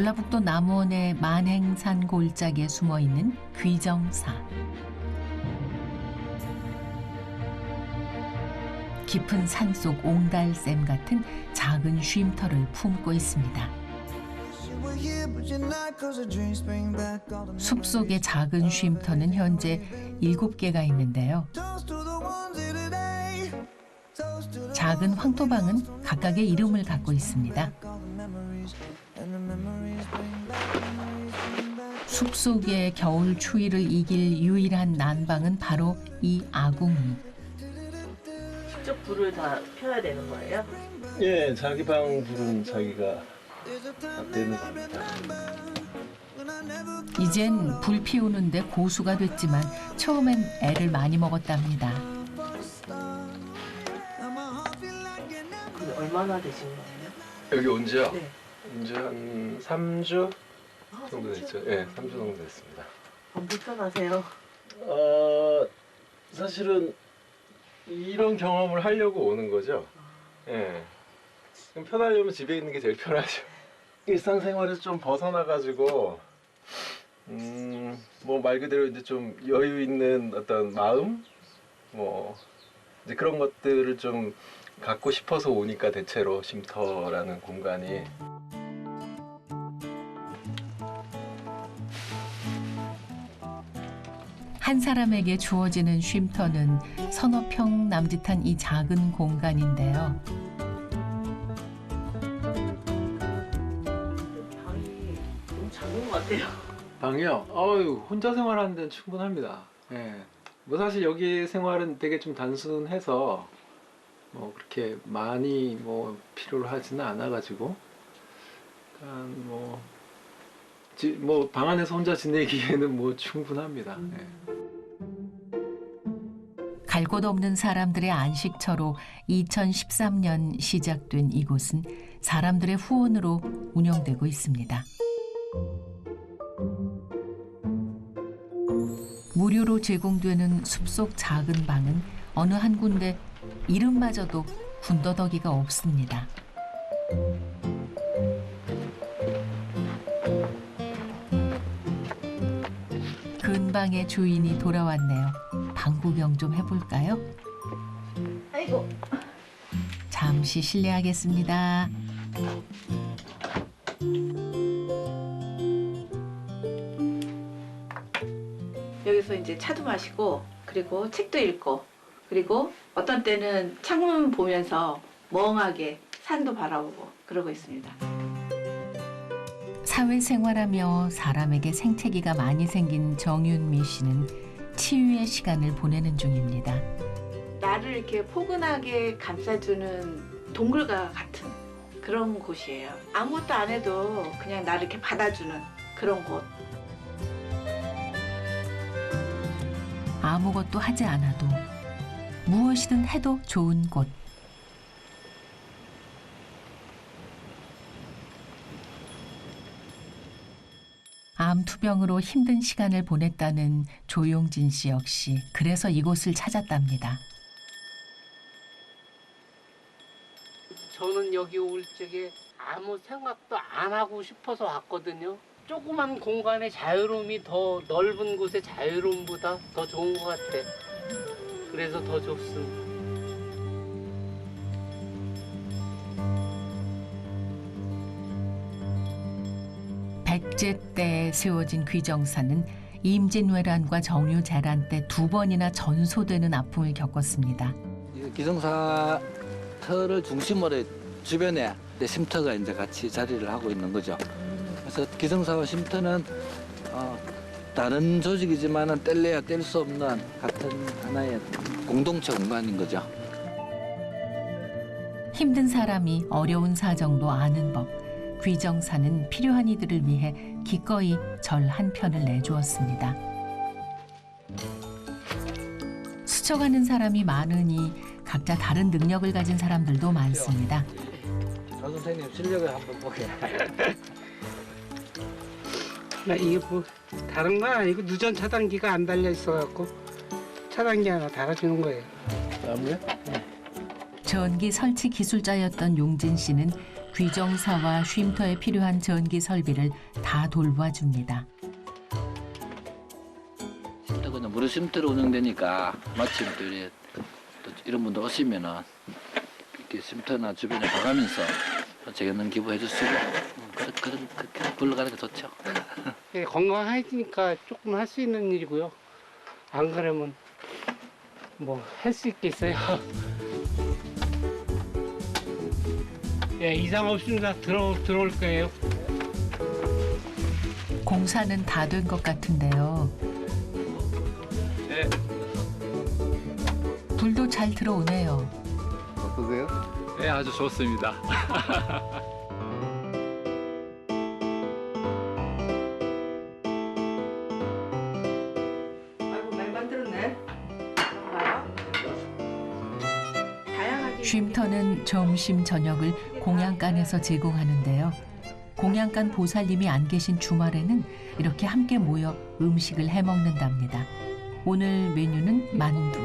전라북도 남원의 만행산 골짜기에 숨어 있는 귀정사. 깊은 산속 옹달샘 같은 작은 쉼터를 품고 있습니다. 숲 속의 작은 쉼터는 현재 7개가 있는데요. 작은 황토방은 각각의 이름을 갖고 있습니다. 숲 속의 겨울 추위를 이길 유일한 난방은 바로 이 아궁이. 직접 불을 다 펴야 되는 거예요? 예, 자기 방 불은 자기가 다 되는 겁니다. 이젠 불 피우는데 고수가 됐지만 처음엔 애를 많이 먹었답니다. 얼마나 되신 거예요? 여기 온 지요? 네. 이제 한 3주 아, 정도? 됐죠. 예, 3주 정도 됐습니다. 안 불편하세요? 어, 사실은 이런 경험을 하려고 오는 거죠. 예. 그럼 편하려면 집에 있는 게 제일 편하죠. 일상생활에서 좀 벗어나가지고, 음, 뭐 말 그대로 이제 좀 여유 있는 어떤 마음, 뭐 이제 그런 것들을 좀 갖고 싶어서 오니까 대체로 쉼터라는 공간이 한 사람에게 주어지는 쉼터는 서너 평 남짓한 이 작은 공간인데요. 방이 너무 작은 것 같아요. 방이요? 어유 혼자 생활하는 데는 충분합니다. 예. 뭐 사실 여기 생활은 되게 좀 단순해서 뭐 그렇게 많이 뭐 필요로 하지는 않아가지고 뭐, 뭐뭐방 안에서 혼자 지내기에는 뭐 충분합니다. 예. 갈 곳 없는 사람들의 안식처로 2013년 시작된 이곳은 사람들의 후원으로 운영되고 있습니다. 무료로 제공되는 숲속 작은 방은 어느 한 군데 이름마저도 군더더기가 없습니다. 근방의 주인이 돌아왔네요. 방 구경 좀 해볼까요? 아이고. 잠시 실례하겠습니다. 여기서 이제 차도 마시고 그리고 책도 읽고 그리고 어떤 때는 창문 보면서 멍하게 산도 바라보고 그러고 있습니다. 사회생활하며 사람에게 생채기가 많이 생긴 정윤미 씨는 치유의 시간을 보내는 중입니다. 나를 이렇게 포근하게 감싸주는 동굴과 같은 그런 곳이에요. 아무것도 안 해도 그냥 나를 이렇게 받아주는 그런 곳. 아무것도 하지 않아도 무엇이든 해도 좋은 곳. 암투병으로 힘든 시간을 보냈다는 조용진 씨 역시 그래서 이곳을 찾았답니다. 저는 여기 올 적에 아무 생각도 안 하고 싶어서 왔거든요. 조그만 공간의 자유로움이 더 넓은 곳의 자유로움보다 더 좋은 것 같아. 그래서 더 좋습니다. 백제 때에 세워진 귀정사는 임진왜란과 정유재란 때 두 번이나 전소되는 아픔을 겪었습니다. 이 기성사 터를 중심으로 주변에 쉼터가 이제 같이 자리를 하고 있는 거죠. 그래서 기성사와 쉼터는 어, 다른 조직이지만은 뗄래야 뗄 수 없는 같은 하나의 공동체 공간인 거죠. 힘든 사람이 어려운 사정도 아는 법. 귀정사는 필요한 이들을 위해 기꺼이 절 한 편을 내주었습니다. 스쳐가는 사람이 많으니 각자 다른 능력을 가진 사람들도 많습니다. 조 선생님 실력을 한번 보게. 나 이게 뭐 다른 건 아니고 누전 차단기가 안 달려 있어갖고 차단기 하나 달아주는 거예요. 나무요? 전기 설치 기술자였던 용진 씨는 귀정사와 쉼터에 필요한 전기 설비를 다 돌봐줍니다. 그냥 무료 쉼터로 운영되니까 마침 또, 이래, 또 이런 분들 오시면은 이렇게 쉼터나 주변에 봐가면서 재견능 기부해 주시고 음, 그런 그런 그렇게 불러가는 게 좋죠. 예, 건강해지니까 조금 할 수 있는 일이고요. 안 그러면 뭐 할 수 있겠어요. 예, 이상 없습니다. 들어 들어올 거예요. 공사는 다 된 것 같은데요. 네. 불도 잘 들어오네요. 어떠세요? 네, 아주 좋습니다. 쉼터는 점심 저녁을 공양간에서 제공하는데요. 공양간 보살님이 안 계신 주말에는 이렇게 함께 모여 음식을 해 먹는답니다. 오늘 메뉴는 만두.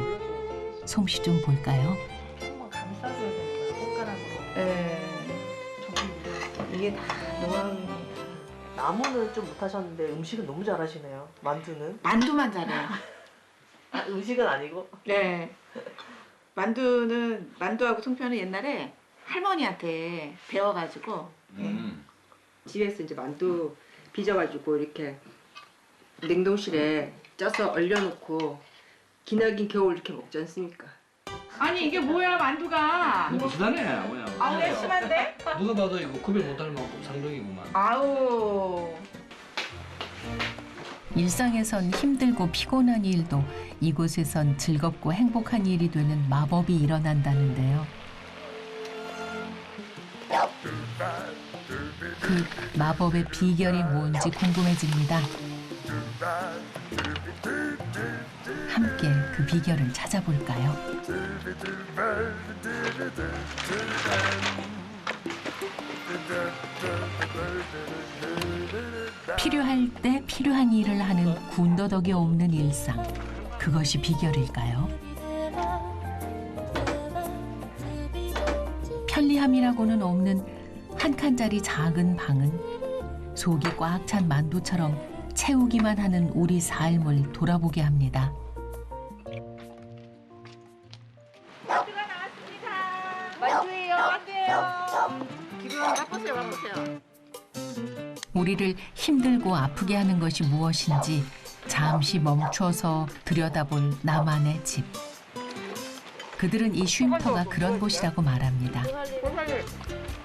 솜씨 좀 볼까요? 한번 감싸줘야 되는 거예요. 손가락으로. 예. 이게 다 노하우. 나무는 좀 못하셨는데 음식은 너무 잘하시네요. 만두는. 만두만 잘해요. 아, 음식은 아니고. 네. 만두는 만두하고 송편은 옛날에 할머니한테 배워가지고 집에서 이제 만두 빚어가지고 이렇게 냉동실에 쪄서 얼려놓고 기나긴 겨울 이렇게 먹지 않습니까? 아니 이게 뭐야 만두가? 비슷하네 뭐야. 아우 내 심한데? 누가 봐도 이거 구별 못할 만큼 상종이구만. 아우 일상에선 힘들고 피곤한 일도 이곳에선 즐겁고 행복한 일이 되는 마법이 일어난다는데요. 그 마법의 비결이 뭔지 궁금해집니다. 함께 그 비결을 찾아볼까요? 필요할 때 필요한 일을 하는 군더더기 없는 일상. 그것이 비결일까요? 편리함이라고는 없는 한 칸짜리 작은 방은 속이 꽉 찬 만두처럼 채우기만 하는 우리 삶을 돌아보게 합니다. 만두예요 만두예요 기분 맛보세요 맛보세요 우리를 힘들고 아프게 하는 것이 무엇인지 잠시 멈춰서 들여다볼 나만의 집. 그들은 이 쉼터가 그런 곳이라고 말합니다.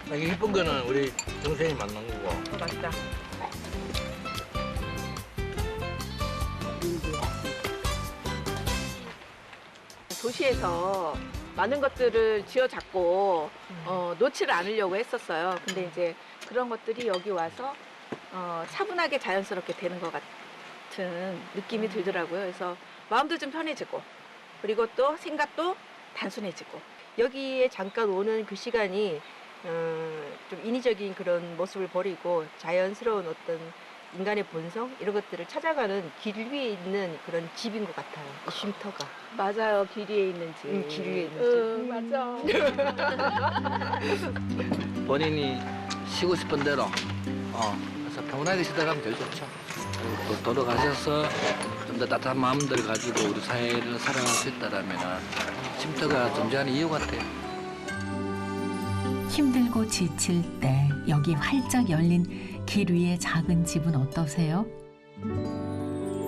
이게 예쁜 거는 우리 동생이 만난 거고. 맛있다 도시에서 많은 것들을 쥐어잡고 어, 놓지를 않으려고 했었어요. 근데 이제 그런 것들이 여기 와서 어, 차분하게 자연스럽게 되는 것 같은 느낌이 들더라고요. 그래서 마음도 좀 편해지고 그리고 또 생각도 단순해지고 여기에 잠깐 오는 그 시간이 어, 좀 인위적인 그런 모습을 버리고 자연스러운 어떤 인간의 본성 이런 것들을 찾아가는 길 위에 있는 그런 집인 것 같아요. 이 쉼터가. 맞아요. 길 위에 있는 집. 음, 길 위에 있는 응, 맞아. 본인이 쉬고 싶은 대로 어 그래서 평온하게 쉬다 가면 제일 좋죠. 그리고 또 돌아가셔서 좀 더 따뜻한 마음들 가지고 우리 사회를 살아갈 수 있다라면 쉼터가 존재하는 이유 같아요. 힘들고 지칠 때 여기 활짝 열린 길 위의 작은 집은 어떠세요?